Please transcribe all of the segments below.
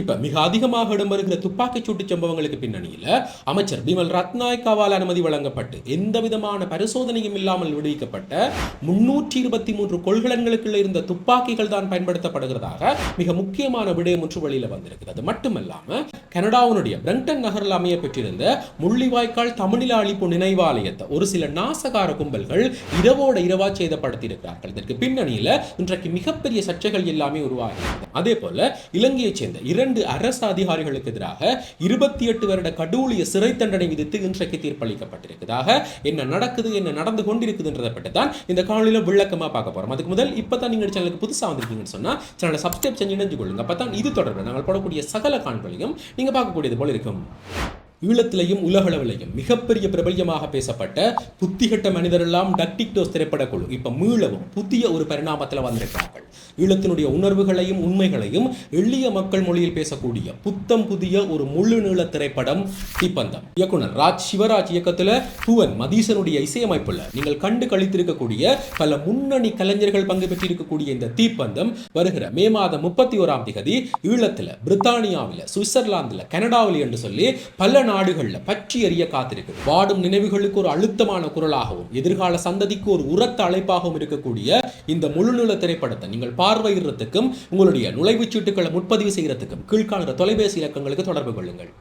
இப்போ மிக அதிகமாக இடம்பெறுகிற துப்பாக்கிச் சூட்டு சம்பவங்களுக்கு பின்னணியில் அமைச்சர் பிமல் ரத்நாயக்காவால் அனுமதி வழங்கப்பட்டு எந்த விதமான பரிசோதனையும் இல்லாமல் விடுவிக்கப்பட்ட முன்னூற்றி இருபத்தி மூன்று கொள்கலன்களுக்குள்ள இருந்த துப்பாக்கிகள் தான் பயன்படுத்தப்படுகிறதாக மிக முக்கியமான விடயம் ஒன்று வெளியில வந்திருக்கிறது. மட்டுமல்லாமல் கனடாவுடைய பிரங்டன் நகரில் அமைய பெற்றிருந்த முள்ளிவாய்க்கால் தமிழில அழிப்பு நினைவாலயத்தை ஒரு சில நாசகார கும்பல்கள் இரவோட இரவா சேதப்படுத்தியிருக்கிறார்கள். இதற்கு பின்னணியில் இன்றைக்கு மிகப்பெரிய சர்ச்சைகள் எல்லாமே உருவாகிறது அதே போல இலங்கையைச் சேர்ந்த இரண்டு அரசு அதிகாரிகளுக்கு எதிராக இருபத்தி எட்டு வருட கடூழிய சிறை தண்டனை விதித்து இன்றைக்கு தீர்ப்பளிக்கப்பட்டிருக்கிறதாக என்ன நடக்குது என்ன நடந்து கொண்டிருக்குதுன்றதை பற்றி தான் இந்த காணொலியில் விளக்கமா பார்க்க போறோம். அதுக்கு முதல் இப்பதான் நீங்க சேனலுக்கு புதுசாக வந்திருக்கீங்கன்னு சொன்னா சேனலை சப்ஸ்கிரைப் செஞ்சு இணைஞ்சு கொள்ளுங்க அப்போ தான் இது தொடர்பில் நாங்கள் போடக்கூடிய சகல காண்களையும் நீங்க பார்க்கக்கூடியது போல இருக்கும். ஈழத்திலையும் உலகளவிலையும் மிகப்பெரிய பிரபல்யமாக பேசப்பட்ட புத்திகட்ட மனிதரெல்லாம் டக்டிக்டோஸ் திரைப்பட குழு இப்ப மீளவும் புதிய ஒரு பரிணாமத்தில் வந்திருக்கிறார்கள். ஈழத்தினுடைய உணர்வுகளையும் உண்மைகளையும் எளிய மக்கள் மொழியில் பேசக்கூடிய புத்தம் புதிய ஒரு முழு நீள திரைப்படம் தீப்பந்தம். இயக்குனர் ராஜ் சிவராஜ் இயக்கத்துல புவன் மதீசனுடைய இசையமைப்புல நீங்கள் கண்டு கழித்திருக்கக்கூடிய பல முன்னணி கலைஞர்கள் பங்கு பெற்றிருக்கக்கூடிய இந்த தீப்பந்தம் வருகிற மே மாதம் முப்பத்தி ஓராம் திகதி ஈழத்துல பிரித்தானியாவில் சுவிட்சர்லாந்துல கனடாவில் என்று சொல்லி பல நாடுகளில் பற்றி எறிய காத்திருக்கு வாடும் நினைவுகளுக்கு ஒரு அழுத்தமான குரலாகவும் எதிர்கால சந்ததிக்கு ஒரு உரத்த அழைப்பாகவும் இருக்கக்கூடிய இந்த முழுநில திரைப்படத்தை நீங்கள் பார்வையிடுறதுக்கும் உங்களுடைய நுழைவுச் சீட்டுகளை முன்பதிவு செய்யறதுக்கும் கீழ்காணுற தொலைபேசி இலக்கங்களுக்கு தொடர்பு கொள்ளுங்கள்.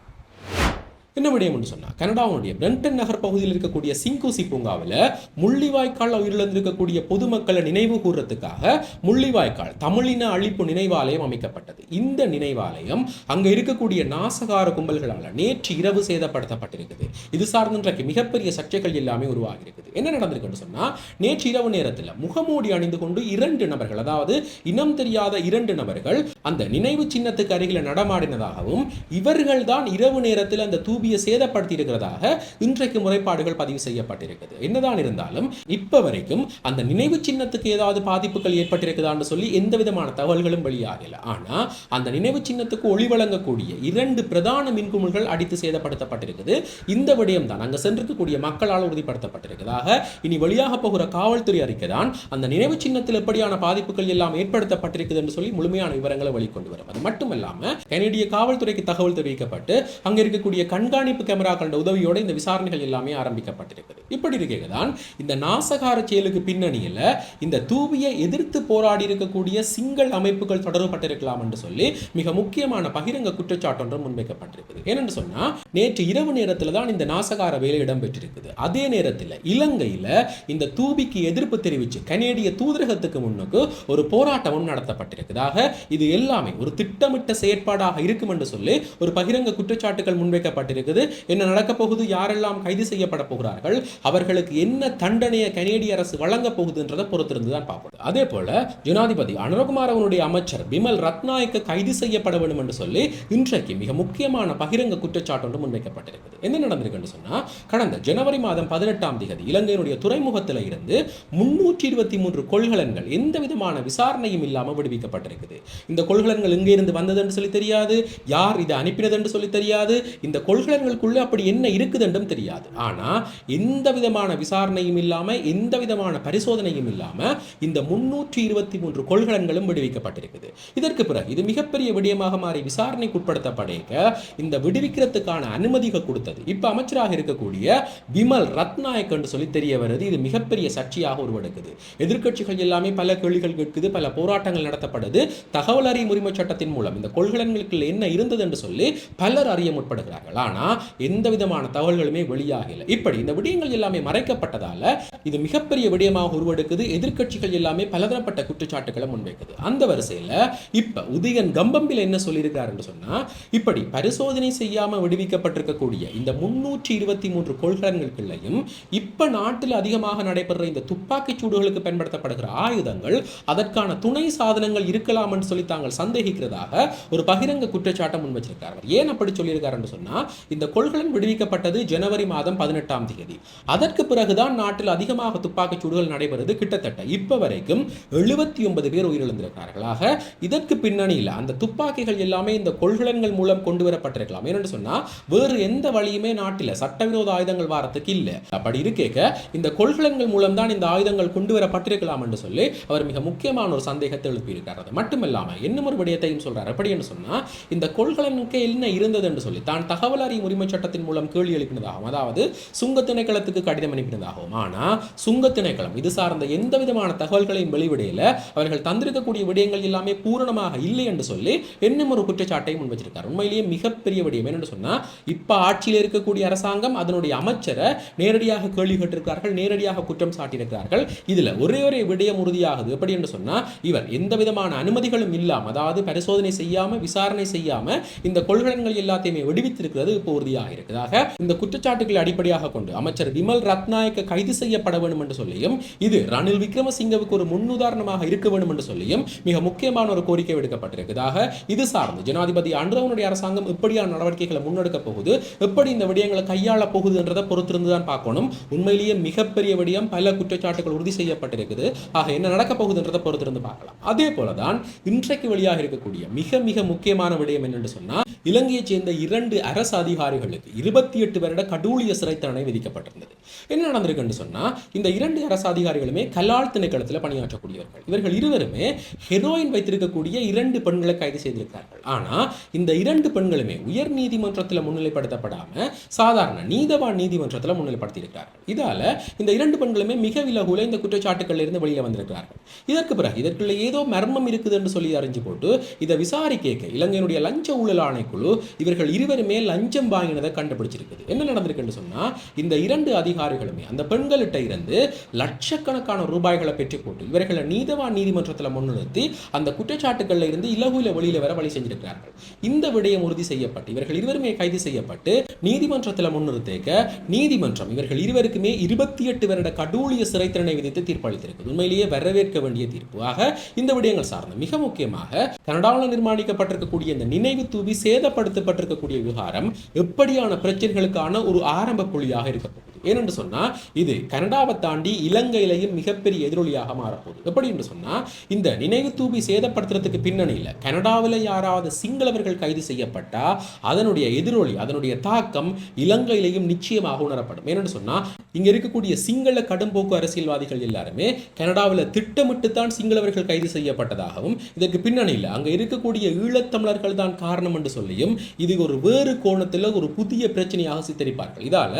என்ன விடயம்னு சொன்னால் கனடாவுடைய பிரண்டன் நகர் பகுதியில் இருக்கக்கூடிய சிங்கூசி பூங்காவில் முள்ளிவாய்க்கால் உயிரிழந்திருக்கக்கூடிய பொதுமக்களை நினைவு கூறுறதுக்காக முள்ளிவாய்க்கால் தமிழின அழிப்பு நினைவாலயம் அமைக்கப்பட்டது. இந்த நினைவாலயம் அங்க இருக்கக்கூடிய நாசகார கும்பல்களால் நேற்று இரவு சேதப்படுத்தப்பட்டிருக்குது. இது சார்ந்த இன்றைக்கு மிகப்பெரிய சர்ச்சைகள் எல்லாமே உருவாகி இருக்குது என்ன நடந்திருக்குன்னு சொன்னா நேற்று இரவு நேரத்தில் முகமூடி அணிந்து கொண்டு இரண்டு நபர்கள் அதாவது இனம் தெரியாத இரண்டு நபர்கள் அந்த நினைவு சின்னத்துக்கு அருகில் நடமாடினதாகவும் இவர்கள்தான் இரவு நேரத்தில் அந்த தூபியை சேதப்படுத்தி இருக்கிறதாக இன்றைக்கு முறைப்பாடுகள் பதிவு செய்யப்பட்டிருக்குது என்னதான் இருந்தாலும் இப்ப வரைக்கும் அந்த நினைவு சின்னத்துக்கு ஏதாவது பாதிப்புகள் ஏற்பட்டிருக்குதான்னு சொல்லி எந்த விதமான தகவல்களும் வெளியாகல. ஆனா அந்த நினைவு சின்னத்துக்கு ஒளி வழங்கக்கூடிய இரண்டு பிரதான மின்குமிழ்கள் அடித்து சேதப்படுத்தப்பட்டிருக்குது. இந்த விடயம் தான் அங்க சென்றிருக்கக்கூடிய மக்களால் உறுதிப்படுத்தப்பட்டிருக்கிறதாக இனி வெளியாக போகிற காவல்துறை அறிக்கை தான் அந்த நினைவு சின்னத்தில் எப்படியான பாதிப்புகள் எல்லாம் ஏற்படுத்தப்பட்டிருக்குது என்று சொல்லி முழுமையான விவரங்களை வெளிக்கொண்டு வரும். அது மட்டுமல்லாம கனடிய காவல்துறைக்கு தகவல் தெரிவிக்கப்பட்டு அங்கே இருக்கக்கூடிய கண் கண்காணிப்பு கேமராக்களோட உதவியோடு இந்த விசாரணைகள் எல்லாமே ஆரம்பிக்கப்பட்டிருக்குது. இப்படி இருக்கதான் இந்த நாசகார செயலுக்கு பின்னணியில் இந்த தூவியை எதிர்த்து போராடி இருக்கக்கூடிய சிங்கள் அமைப்புகள் தொடர்பட்டிருக்கலாம் என்று சொல்லி மிக முக்கியமான பகிரங்க குற்றச்சாட்டு ஒன்று முன்வைக்கப்பட்டிருக்குது. ஏனென்று சொன்னால் நேற்று இரவு நேரத்தில் தான் இந்த நாசகார வேலை இடம்பெற்றிருக்குது. அதே நேரத்தில் இலங்கையில் இந்த தூபிக்கு எதிர்ப்பு தெரிவித்து கனேடிய தூதரகத்துக்கு முன்னுக்கு ஒரு போராட்டமும் நடத்தப்பட்டிருக்கிறதாக இது எல்லாமே ஒரு திட்டமிட்ட செயற்பாடாக இருக்கும் என்று சொல்லி ஒரு பகிரங்க குற்றச்சாட்டுகள் முன்வைக்கப்பட்டிருக்கு முன்வைக்கப்பட்டிருக்குது என்ன நடக்கப் போகுது? யாரெல்லாம் கைது செய்யப்பட போகிறார்கள்? அவர்களுக்கு என்ன தண்டனையை கனேடிய அரசு வழங்கப் போகுதுன்றதை பொறுத்திருந்து தான் பார்ப்போம். அதே போல ஜனாதிபதி அனுரகுமார் அவனுடைய அமைச்சர் பிமல் ரத்நாயக்க கைது செய்யப்பட வேண்டும் என்று சொல்லி இன்றைக்கு மிக முக்கியமான பகிரங்க குற்றச்சாட்டு ஒன்று முன்வைக்கப்பட்டிருக்குது என்ன நடந்திருக்குன்னு சொன்னால் கடந்த ஜனவரி மாதம் பதினெட்டாம் தேதி இலங்கையினுடைய துறைமுகத்தில் இருந்து முன்னூற்றி இருபத்தி மூன்று கொள்கலன்கள் எந்த விதமான விசாரணையும் இல்லாமல் விடுவிக்கப்பட்டிருக்குது. இந்த கொள்கலன்கள் இங்கே இருந்து வந்தது என்று சொல்லி தெரியாது? யார் இதை அனுப்பினது என்று சொல்லி தெரியாது? இந்த கொள்கலன்களுக்குள்ள அப்படி என்ன இருக்குதுன்றும் தெரியாது. ஆனால் எந்த விதமான விசாரணையும் இல்லாமல் எந்த விதமான பரிசோதனையும் இல்லாமல் இந்த முன்னூற்றி இருபத்தி மூன்று கொள்கலன்களும் விடுவிக்கப்பட்டிருக்குது. இதற்கு பிறகு இது மிகப்பெரிய விடயமாக மாறி விசாரணைக்கு உட்படுத்தப்படைக்க இந்த விடுவிக்கிறதுக்கான அனுமதிகள் கொடுத்தது. இப்போ அமைச்சராக இருக்கக்கூடிய விமல் ரத்நாயக் என்று சொல்லி தெரிய வருது. இது மிகப்பெரிய சர்ச்சையாக உருவெடுக்குது. எதிர்க்கட்சிகள் எல்லாமே பல கேள்விகள் கேட்குது பல போராட்டங்கள் நடத்தப்படுது. தகவல் அறியும் உரிமை சட்டத்தின் மூலம் இந்த கொள்கலன்களுக்கு என்ன இருந்தது என்று சொல்லி பலர் அறிய முற்படுகிறார்கள். ஆனால் பார்த்தீங்கன்னா எந்த விதமான தகவல்களுமே வெளியாகல. இப்படி இந்த விடயங்கள் எல்லாமே மறைக்கப்பட்டதால இது மிகப்பெரிய விடயமாக உருவெடுக்குது. எதிர்கட்சிகள் எல்லாமே பலதரப்பட்ட குற்றச்சாட்டுகளை முன்வைக்குது. அந்த வரிசையில் இப்போ உதயன் கம்பம்பில் என்ன சொல்லியிருக்காரு என்று இப்படி பரிசோதனை செய்யாமல் விடுவிக்கப்பட்டிருக்கக்கூடிய இந்த முன்னூற்றி இருபத்தி மூன்று கொள்கலன்களுக்குள்ளையும் இப்ப நாட்டில் அதிகமாக நடைபெறுற இந்த துப்பாக்கி சூடுகளுக்கு பயன்படுத்தப்படுகிற ஆயுதங்கள் அதற்கான துணை சாதனங்கள் இருக்கலாம் என்று சொல்லி தாங்கள் சந்தேகிக்கிறதாக ஒரு பகிரங்க குற்றச்சாட்டை முன் வச்சிருக்காரு ஏன் அப்படி சொல்லியிருக்காருன்னு சொன்னால் இந்த கொள்கலன் விடுவிக்கப்பட்டது ஜனவரி மாதம் பதினெட்டாம் தேதி. அதற்கு பிறகுதான் நாட்டில் அதிகமாக துப்பாக்கிச் சூடுகள் நடைபெறுது கிட்டத்தட்ட. இப்ப வரைக்கும் எழுபத்தி ஒன்பது பேர் உயிரிழந்திருக்கிறார்களாக. இதற்கு பின்னணியில் அந்த துப்பாக்கிகள் எல்லாமே இந்த கொள்கலன்கள் மூலம் கொண்டு வரப்பட்டிருக்கலாம். ஏன்னு சொன்னா வேறு எந்த வழியுமே நாட்டில் சட்டவிரோத ஆயுதங்கள் வாரத்துக்கு இல்லை. அப்படி இருக்கேக்க இந்த கொள்கலன்கள் மூலம் தான் இந்த ஆயுதங்கள் கொண்டு வரப்பட்டிருக்கலாம் என்று சொல்லி அவர் மிக முக்கியமான ஒரு சந்தேகத்தை எழுப்பியிருக்கார் அது மட்டுமில்லாம இன்னும் ஒரு விடயத்தையும் சொல்றார். எப்படி என்று சொன்னா இந்த கொள்கலனுக்கு என்ன இருந்தது என்று சொல்லி தான் தகவல் அறியும் உரிமை சட்டத்தின் மூலம் கேள்வி எழுப்பினதாகவும் அதாவது சுங்க திணைக்களத்துக்கு கடிதம் அனுப்பினதாகவும். ஆனால் சுங்க திணைக்களம் இது சார்ந்த எந்த விதமான தகவல்களையும் வெளிவிடையில அவர்கள் தந்திருக்கக்கூடிய விடயங்கள் எல்லாமே பூரணமாக இல்லை என்று சொல்லி இன்னும் ஒரு குற்றச்சாட்டை முன் வச்சிருக்கார். உண்மையிலேயே மிகப்பெரிய விடயம் என்னென்னு சொன்னால் இப்போ ஆட்சியில் இருக்கக்கூடிய அரசாங்கம் அதனுடைய அமைச்சரை நேரடியாக கேள்வி கேட்டிருக்கிறார்கள் நேரடியாக குற்றம் சாட்டியிருக்கிறார்கள். இதில் ஒரே ஒரே விடயம் உறுதியாகுது. எப்படி என்று சொன்னால் இவர் எந்த விதமான அனுமதிகளும் இல்லாமல் அதாவது பரிசோதனை செய்யாமல் விசாரணை செய்யாமல் இந்த கொள்கலன்கள் எல்லாத்தையுமே விடுவித்திருக்கிறது. இப்போ உறுதியாக இருக்கிறதாக இந்த குற்றச்சாட்டுகளை அடிப்படையாக கொண்டு அமைச்சர் விமல் ரத்நாயக்க கைது செய்யப்பட வேண்டும் என்று சொல்லியும் இது ரணில் விக்ரமசிங்கவுக்கு ஒரு முன்னுதாரணமாக இருக்க வேண்டும் என்று சொல்லியும் மிக முக்கியமான ஒரு கோரிக்கை விடுக்கப்பட்டிருக்கிறதாக இது சார்ந்து ஜனாதிபதி அன்றவனுடைய அரசாங்கம் எப்படியான நடவடிக்கைகளை முன்னெடுக்க போகுது எப்படி இந்த விடயங்களை கையாள போகுது என்றதை பொறுத்திருந்து தான் பார்க்கணும். உண்மையிலேயே மிகப்பெரிய விடயம் பல குற்றச்சாட்டுகள் உறுதி செய்யப்பட்டிருக்குது. ஆக என்ன நடக்க போகுதுன்றதை பொறுத்திருந்து பார்க்கலாம். அதே போலதான் இன்றைக்கு வெளியாக இருக்கக்கூடிய மிக மிக முக்கியமான விடயம் என்னென்று சொன்னால் இலங்கையைச் சேர்ந்த இரண்டு அரசு அதிகாரிகளுக்கு இருபத்தி எட்டு வருட கடூழிய சிறை தண்டனை விதிக்கப்பட்டிருந்தது. என்ன நடந்திருக்குன்னு சொன்னா இந்த இரண்டு அரசு அதிகாரிகளுமே கலால் திணைக்களத்தில் பணியாற்றக்கூடியவர்கள். இவர்கள் இருவருமே ஹெரோயின் வைத்திருக்கக்கூடிய இரண்டு பெண்களை கைது செய்திருக்கிறார்கள். ஆனா இந்த இரண்டு பெண்களுமே உயர் நீதிமன்றத்தில் முன்னிலைப்படுத்தப்படாம சாதாரண நீதவான் நீதிமன்றத்தில் முன்னிலைப்படுத்தியிருக்கிறார்கள். இதால இந்த இரண்டு பெண்களுமே மிக விலகுல இந்த குற்றச்சாட்டுகள்ல இருந்து வெளியில வந்திருக்கிறார்கள். இதற்கு பிறகு இதற்குள்ள ஏதோ மர்மம் இருக்குது என்று சொல்லி அறிஞ்சு போட்டு இதை விசாரிக்க இலங்கையினுடைய லஞ்ச ஊழல் ஆணைக்குழு இவர்கள் இருவருமே லஞ்ச லஞ்சம் வாங்கினதை கண்டுபிடிச்சிருக்குது. என்ன நடந்திருக்குன்னு சொன்னால் இந்த இரண்டு அதிகாரிகளுமே அந்த பெண்கள்கிட்ட இருந்து லட்சக்கணக்கான ரூபாய்களை பெற்று போட்டு இவர்களை நீதவான் நீதிமன்றத்தில் முன்னிறுத்தி அந்த குற்றச்சாட்டுகளில் இருந்து இலகுல வெளியில வர வழி செஞ்சிருக்கிறார்கள். இந்த விடயம் உறுதி செய்யப்பட்டு இவர்கள் இருவருமே கைது செய்யப்பட்டு நீதிமன்றத்தில் முன்னிறுத்தேக்க நீதிமன்றம் இவர்கள் இருவருக்குமே இருபத்தி எட்டு வருட கடூழிய சிறை தண்டனை விதித்து தீர்ப்பளித்திருக்கிறது உண்மையிலேயே வரவேற்க வேண்டிய தீர்ப்பு. ஆக இந்த விடயங்கள் சார்ந்த மிக முக்கியமாக கனடாவில் நிர்மாணிக்கப்பட்டிருக்கக்கூடிய இந்த நினைவு தூவி சேதப்படுத்தப்பட்டிருக்கக்கூடிய விவகாரம் எப்படியான பிரச்சனைகளுக்கான ஒரு ஆரம்ப புள்ளியாக இருக்க போகுது. ஏனென்று சொன்னால் இது கனடாவை தாண்டி இலங்கையிலையும் மிகப்பெரிய எதிரொலியாக மாறப்போகுது. எப்படி என்று சொன்னா இந்த நினைவு தூவி சேதப்படுத்துறதுக்கு பின்னணியில் கனடாவில் யாராவது சிங்களவர்கள் கைது செய்யப்பட்டால் அதனுடைய எதிரொலி அதனுடைய தாக்கம் இலங்கையிலையும் நிச்சயமாக உணரப்படும். ஏனென்று சொன்னால் இங்கே இருக்கக்கூடிய சிங்கள கடும்போக்கு அரசியல்வாதிகள் எல்லாருமே கனடாவில் திட்டமிட்டு தான் சிங்களவர்கள் கைது செய்யப்பட்டதாகவும் இதற்கு பின்னணியில் அங்க இருக்கக்கூடிய ஈழத்தமிழர்கள் தான் காரணம் என்று சொல்லியும் இது ஒரு வேறு கோணத்தில் ஒரு புதிய பிரச்சனையாக சித்தரிப்பார்கள். இதால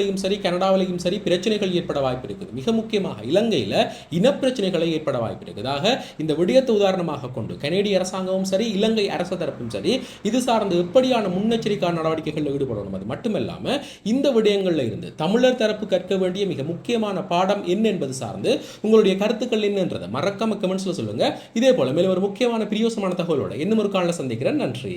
இங்கிலாந்துலேயும் சரி கனடாவிலையும் சரி பிரச்சனைகள் ஏற்பட வாய்ப்பு இருக்குது. மிக முக்கியமாக இலங்கையில் இனப்பிரச்சனைகளை ஏற்பட வாய்ப்பு இருக்குதாக இந்த விடயத்தை உதாரணமாக கொண்டு கனேடிய அரசாங்கமும் சரி இலங்கை அரச தரப்பும் சரி இது சார்ந்து எப்படியான முன்னெச்சரிக்கை நடவடிக்கைகளில் ஈடுபடணும்? அது மட்டுமல்லாமல் இந்த விடயங்களில் இருந்து தமிழர் தரப்பு கற்க வேண்டிய மிக முக்கியமான பாடம் என்ன என்பது சார்ந்து உங்களுடைய கருத்துக்கள் என்னன்றதை மறக்காம கமெண்ட்ஸில் சொல்லுங்கள் இதே போல மேலும் ஒரு முக்கியமான பிரியோசமான தகவலோட இன்னும் ஒரு காலில் சந்திக்கிறேன். நன்றி.